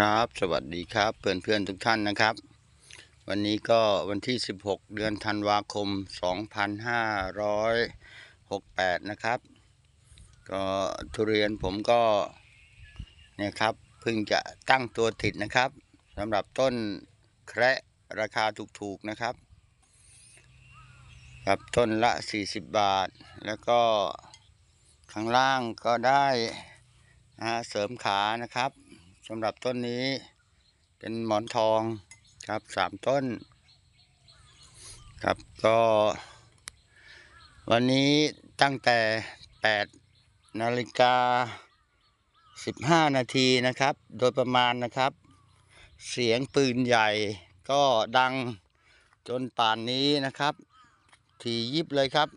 ครับ สวัสดีครับเพื่อนเพื่อนทุกท่านนะครับ วันนี้ก็วันที่ 16 เดือนธันวาคม 2568 นะครับ ก็ทุเรียนผมก็เนี่ยครับเพิ่งจะตั้งตัวติดนะครับสำหรับต้นแคระราคาถูกๆนะครับครับต้นละ 40 บาท แล้วก็ข้างล่างก็ได้นะเสริมขานะครับ สำหรับต้นนี้เป็นหมอนทองครับสามต้น ครับก็ วันนี้ตั้งแต่8นาฬิกา15นาทีนะครับ โดยประมาณนะครับ เสียงปืนใหญ่ก็ดังจนป่านนี้นะครับ ถี่ยิบเลยครับ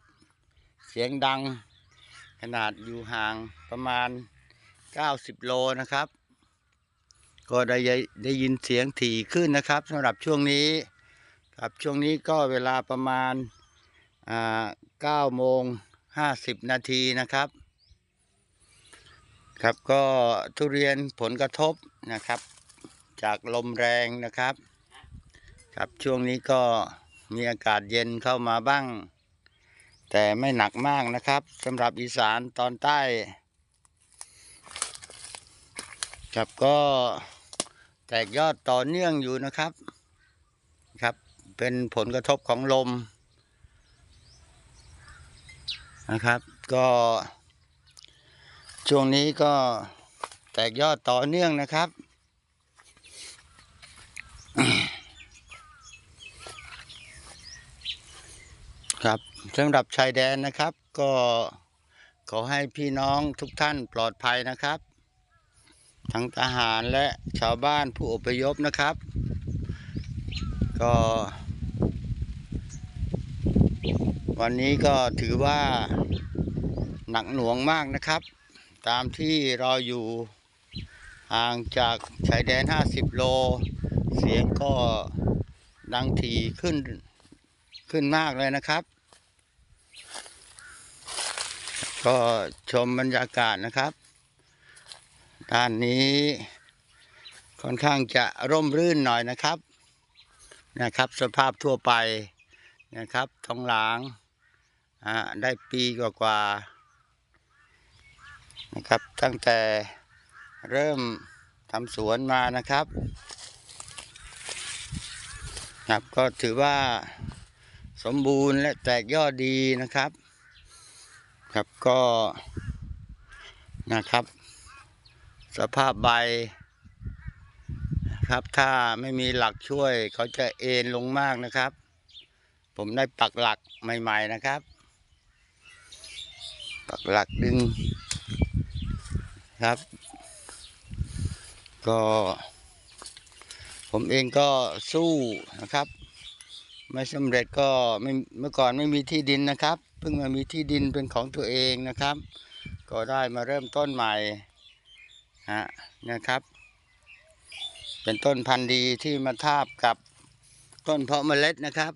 เสียงดังขนาดอยู่ห่างประมาณ 90 โลนะครับ ก็ได้ยได้ยินเสียงถี่ขึ้นนะครับสำหรับช่วงนี้ครับช่วงนี้ก็เวลาประมาณอ่า9โมง50นาทีนะครับ ครับก็ทุเรียนผลกระทบนะครับ จากลมแรงนะครับ ครับช่วงนี้ก็มีอากาศเย็นเข้ามาบ้าง แต่ไม่หนักมากนะครับสำหรับอีสานตอนใต้ ครับก็ แตกยอดต่อเนื่องอยู่นะครับครับ เป็นผลกระทบของลมนะครับ ก็ช่วงนี้ก็แตกยอดต่อเนื่องนะครับ ครับสำหรับชายแดนนะครับ ก็ขอให้พี่น้องทุกท่านปลอดภัยนะครับ ทั้งทหารและชาวบ้านผู้อพยพนะครับ ก็วันนี้ก็ถือว่าหนักหน่วงมากนะครับ ตามที่เราอยู่ห่างจากชายแดน 50 โล เสียงก็ดังถี่ขึ้นขึ้นมากเลยนะครับ ก็ชมบรรยากาศนะครับ ด้านนี้ค่อนข้างจะร่มรื่นหน่อยนะครับนะครับ สภาพทั่วไปนะครับท้องหลางได้ปีกว่าๆนะครับ ตั้งแต่เริ่มทำสวนมานะครับครับก็ถือว่าสมบูรณ์และแตกยอดดีนะครับ ครับก็นะครับ สภาพใบครับถ้าไม่มีหลักช่วยเขาจะเอ็นลงมากนะครับ ผมได้ปักหลักใหม่ๆนะครับ ปักหลักดึงครับ ก็ ผมเองก็สู้นะครับ ไม่สำเร็จก็ไม่เมื่อก่อนไม่มีที่ดินนะครับ เพิ่งมามีที่ดินเป็นของตัวเองนะครับ ก็ได้มาเริ่มต้นใหม่ ฮะนะครับ เป็นต้นพันธุ์ดีที่มาทาบกับต้นเพาะเมล็ดนะครับ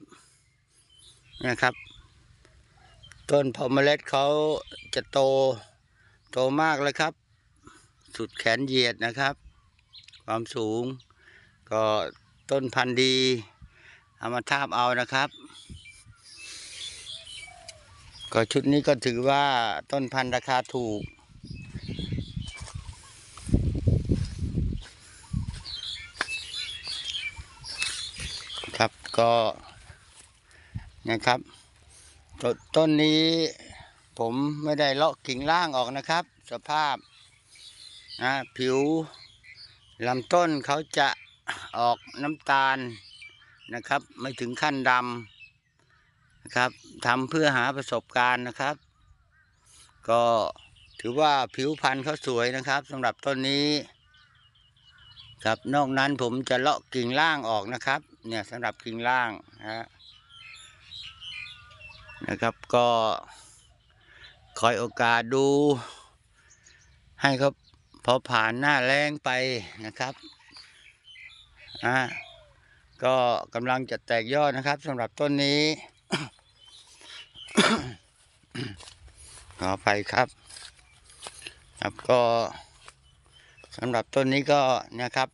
นะครับ ต้นเพาะเมล็ดเขาจะโตโตมากเลยครับ สุดแขนเหยียดนะครับ ความสูง ก็ต้นพันธุ์ดีเอามาทาบเอานะครับ ก็ชุดนี้ก็ถือว่าต้นพันธุ์ราคาถูก ครับก็ นะครับตต้นนี้ผมไม่ได้เลาะกิ่งล่างออกนะครับ สภาพนะผิวลำต้นเขาจะออกน้ำตาลนะครับ ไม่ถึงขั้นดำนะครับทำเพื่อหาประสบการณ์นะครับ ก็ถือว่าผิวพรรณเขาสวยนะครับสำหรับต้นนี้ครับนอกนั้นผมจะเลาะกิ่งล่างออกนะครับ เนี่ยสำหรับกิ่งล่างนะฮะ นะครับก็คอยโอกาสดู ให้เขาพอผ่านหน้าแรงไปนะครับอ่าก็กำลังจะแตกยอดนะครับสำหรับต้นนี้ขอไปครับ ครับก็สำหรับต้นนี้ก็นะครับ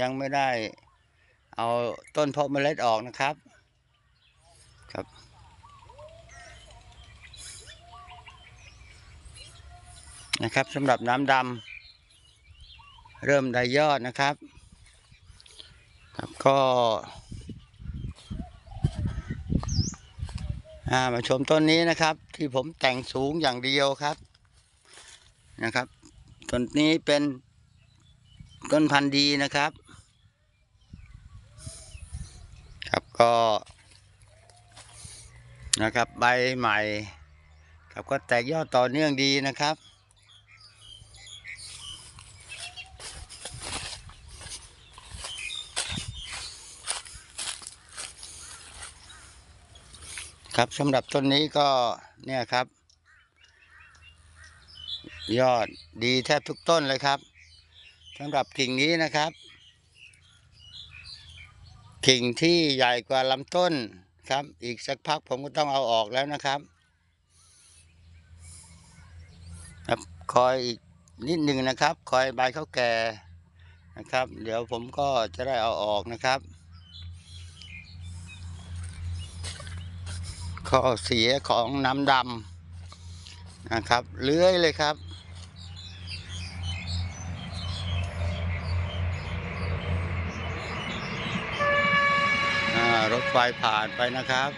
ยังไม่ได้เอาต้นเพาะเมล็ดออกนะครับ ครับ นะครับสำหรับน้ำดำเริ่มได้ยอดนะครับครับก็มาชมต้นนี้นะครับ ที่ผมแต่งสูงอย่างเดียวครับนะครับต้นนี้เป็นต้นพันธุ์ดีนะครับ ครับก็นะครับใบใหม่ ครับก็แตกยอดต่อเนื่องดีนะครับ ครับสำหรับต้นนี้ก็เนี่ยครับ ยอดดีแทบทุกต้นเลยครับสำหรับกิ่งนี้นะครับ กิ่งที่ใหญ่กว่าลำต้นครับ อีกสักพักผมก็ต้องเอาออกแล้วนะครับ ครับคอยอีกนิดหนึ่งนะครับ คอยใบเขาแก่นะครับ เดี๋ยวผมก็จะได้เอาออกนะครับ ข้อเสียของน้ำดำนะครับ เลื้อยเลยครับ รถไฟผ่านไปนะครับ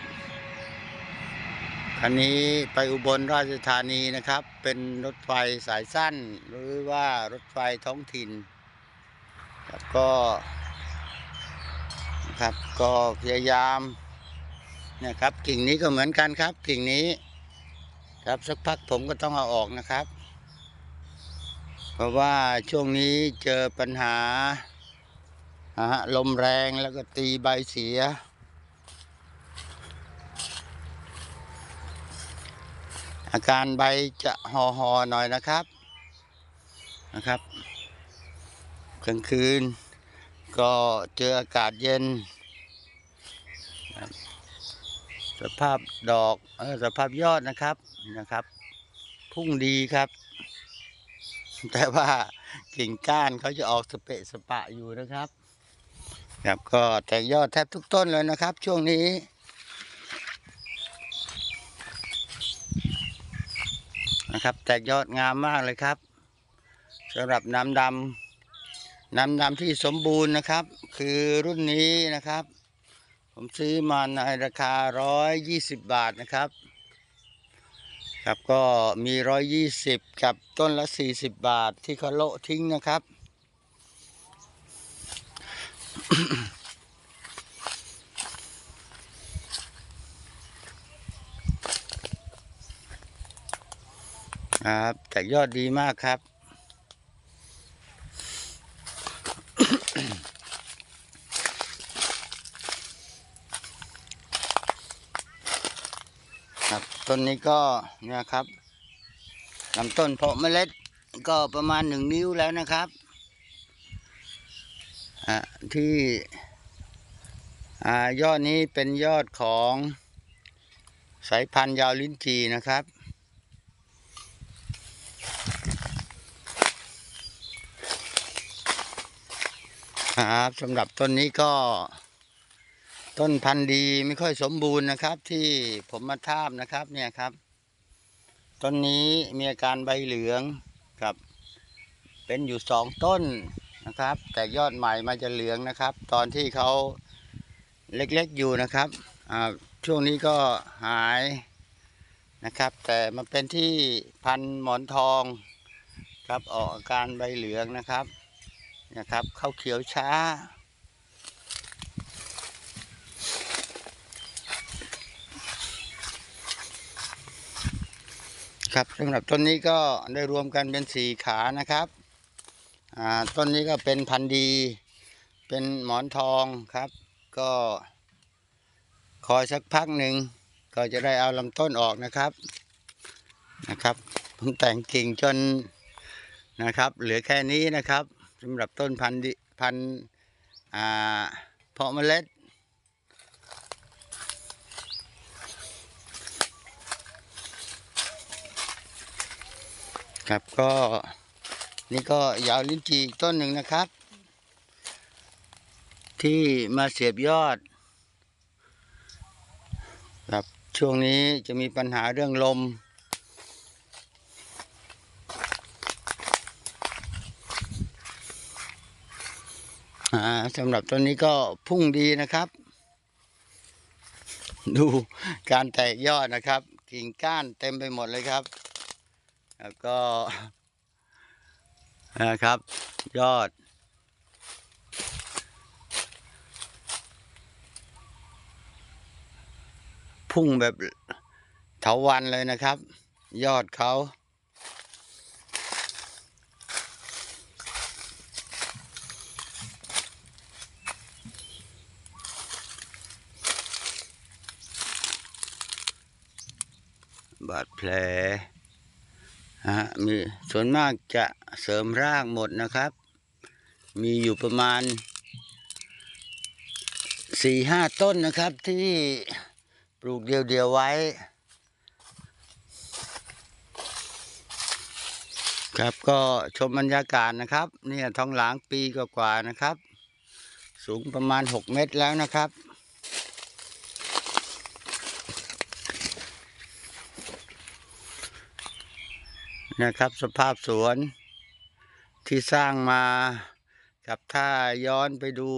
คันนี้ไปอุบลราชธานีนะครับ เป็นรถไฟสายสั้น หรือว่ารถไฟท้องถิ่นครับก็ครับก็พยายาม เนี่ยครับกิ่งนี้ก็เหมือนกันครับ กิ่งนี้ ครับสักพักผมก็ต้องเอาออกนะครับ เพราะว่าช่วงนี้เจอปัญหาฮะลมแรงแล้วก็ตีใบเสีย อาการใบจะห่อหอๆหน่อยนะครับนะครับกลางคืนก็เจออากาศเย็นครับ สภาพดอกเออสภาพยอดนะครับนะครับ พุ่งดีครับ แต่ว่ากิ่งก้านเขาจะออกสเปะสปะอยู่นะครับ ครับก็แตกยอดแทบทุกต้นเลยนะครับ ช่วงนี้นะครับ แตกยอดงามมากเลยครับสำหรับน้ำดำน้ำดำที่สมบูรณ์นะครับ คือรุ่นนี้นะครับ ผมซื้อมาในราคา 120 บาทนะครับ ครับก็มี 120 กับต้นละ 40 บาทที่เขาโละทิ้งนะครับ ครับแตกยอดดีมากครับ ครับต้นนี้ก็เนี่ยครับลำต้นเพาะเมล็ดก็ประมาณหนึ่งนิ้วแล้วนะครับที่ยอดนี้เป็นยอดของสายพันธุ์ยาวลิ้นจีนะครับ ครับสำหรับต้นนี้ก็ ต้นพันธุ์ดีไม่ค่อยสมบูรณ์นะครับ ที่ผมมาทาบนะครับเนี่ยครับ ต้นนี้มีอาการใบเหลืองครับ เป็นอยู่สองต้นนะครับ แต่ยอดใหม่มาจะเหลืองนะครับ ตอนที่เขาเล็กๆอยู่นะครับช่วงนี้ก็หายนะครับ แต่มาเป็นที่พันธุ์หมอนทองครับออกอาการใบเหลืองนะครับนะครับ เข้าเขียวช้า ครับสำหรับต้นนี้ก็ได้รวมกันเป็นสี่ขานะครับต้นนี้ก็เป็นพันธุ์ดี เป็นหมอนทองครับ ก็คอยสักพักหนึ่งก็จะได้เอาลำต้นออกนะครับนะครับ ผมแต่งกิ่งจนนะครับ เหลือแค่นี้นะครับสำหรับต้นพันธุ์พันธุ์เพาะเมล็ด ครับก็นี่ก็ยาวลิ้นจีต้นหนึ่งนะครับ ที่มาเสียบยอดครับช่วงนี้จะมีปัญหาเรื่องลม สำหรับต้นนี้ก็พุ่งดีนะครับ ดูการแตกยอดนะครับ กิ่งก้านเต็มไปหมดเลยครับ แล้วก็นะครับ ยอด พุ่งแบบเถาวันเลยนะครับ ยอดเขาบาดแผล ฮะมีส่วนมากจะเสริมรากหมดนะครับ มีอยู่ประมาณสี่ห้าต้นนะครับที่ปลูกเดียวๆไว้ ครับก็ชมบรรยากาศนะครับ เนี่ยท้องหลางปีกว่าๆนะครับ สูงประมาณ 6 เมตรแล้วนะครับ นะครับ สภาพสวนที่สร้างมากับถ้าย้อนไปดู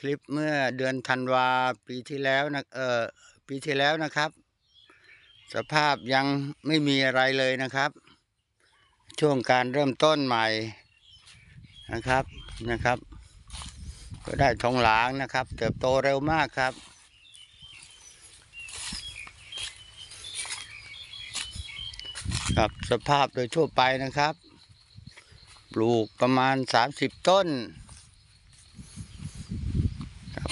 คลิปเมื่อเดือนธันวาปีที่แล้วนะเออปีที่แล้วนะครับ สภาพยังไม่มีอะไรเลยนะครับ ช่วงการเริ่มต้นใหม่นะครับนะครับ ก็ได้ทองหลางนะครับ เติบโตเร็วมากครับ ครับสภาพโดยทั่วไปนะครับ ปลูกประมาณ 30 ต้นครับ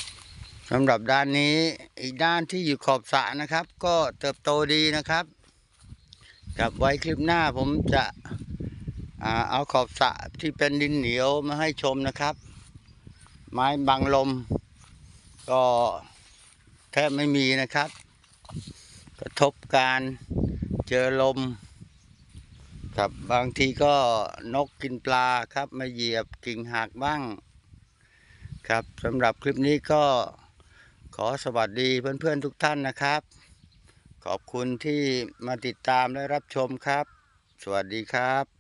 สำหรับด้านนี้อีกด้านที่อยู่ขอบสระนะครับ ก็เติบโตดีนะครับกับไว้คลิปหน้าผมจะอเอาขอบสระที่เป็นดินเหนียวมาให้ชมนะครับ ไม้บังลม ก็แทบไม่มีนะครับ กระทบการเจอลม ครับบางทีก็นกกินปลาครับ มาเหยียบกิ่งหักบ้าง ครับสำหรับคลิปนี้ก็ขอสวัสดีเพื่อนๆทุกท่านนะครับ ขอบคุณที่มาติดตามและรับชมครับ สวัสดีครับ